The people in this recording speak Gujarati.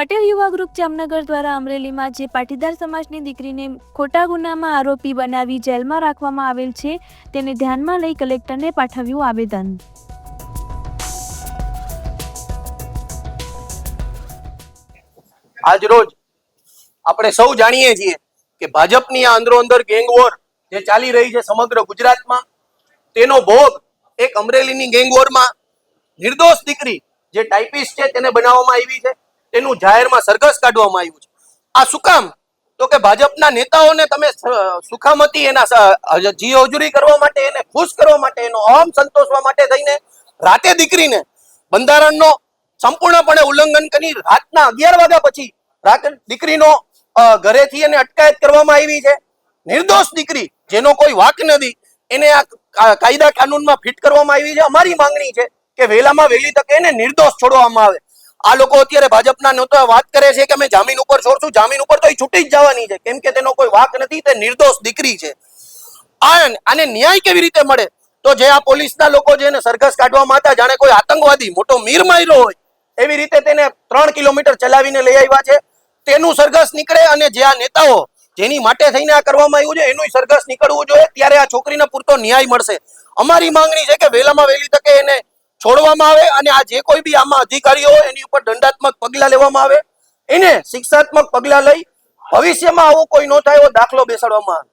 પટેલ યુવા ગ્રુપ જામનગર દ્વારા અમરેલીમાં જે પાટીદાર સમાજની દીકરીને ખોટા ગુનામાં આરોપી બનાવી જેલમાં રાખવામાં આવેલ છે, તેને ધ્યાનમાં લઈ કલેક્ટરને પાઠવ્યું આવેદન. આજ રોજ આપણે સૌ જાણીએ છીએ કે ભાજપની આ અંદરો અંદર ગેંગ વોર જે ચાલી રહી છે સમગ્ર ગુજરાતમાં, તેનો ભોગ એક અમરેલીની ગેંગ વોરમાં નિર્દોષ દીકરી જે ટાઈપિસ્ટ છે તેને બનાવવામાં આવી છે. તેનું જાહેરમાં સરઘસ કાઢવામાં આવ્યું છે. આ શું કામ? તો કે ભાજપના નેતાઓને તમે સુખામતી એના જી હજુરી કરવા માટે એને ખુશ કરવા માટે એનો અહમ સંતોષવા માટે થઈને રાતે દીકરીને બંધારણનો સંપૂર્ણપણે ઉલ્લંઘન કરી રાતના અગિયાર વાગ્યા પછી રાત દીકરીનો ઘરેથી એને અટકાયત કરવામાં આવી છે. નિર્દોષ દીકરી, જેનો કોઈ વાક નથી, એને આ કાયદા કાનૂનમાં ફિટ કરવામાં આવી છે. અમારી માંગણી છે કે વહેલામાં વહેલી તકે એને નિર્દોષ છોડવામાં આવે. આ લોકો અત્યારે ભાજપના નેતા વાત કરે છે કે અમે જામીન ઉપર છોડશું. જામીન ઉપર તો એ છૂટી જ જવાની છે. કેમ કે તેનો કોઈ વાક નથી, તે નિર્દોષ દીકરી છે. આને ન્યાય કેવી રીતે મળે? તો જે આ પોલીસના લોકો જે એને સરઘસ કાઢવામાં હતા, જાણે કોઈ આતંકવાદી મોટો મીર માર્યો હોય, એવી રીતે તેને ત્રણ કિલોમીટર ચલાવીને લઈ આવ્યા છે. તેનું સરઘસ નીકળે અને જે આ નેતાઓ જેની માટે થઈને આ કરવામાં આવ્યું છે, એનું સરઘસ નીકળવું જોઈએ. ત્યારે આ છોકરીને પૂરતો ન્યાય મળશે. અમારી માંગણી છે કે વહેલામાં વહેલી તકે એને છોડવામાં આવે અને આ જે કોઈ બી આમાં અધિકારીઓ એની ઉપર દંડાત્મક પગલાં લેવામાં આવે. એને શિક્ષાત્મક પગલાં લઈ ભવિષ્યમાં આવું કોઈ ન થાય એવો દાખલો બેસાડવામાં આવે.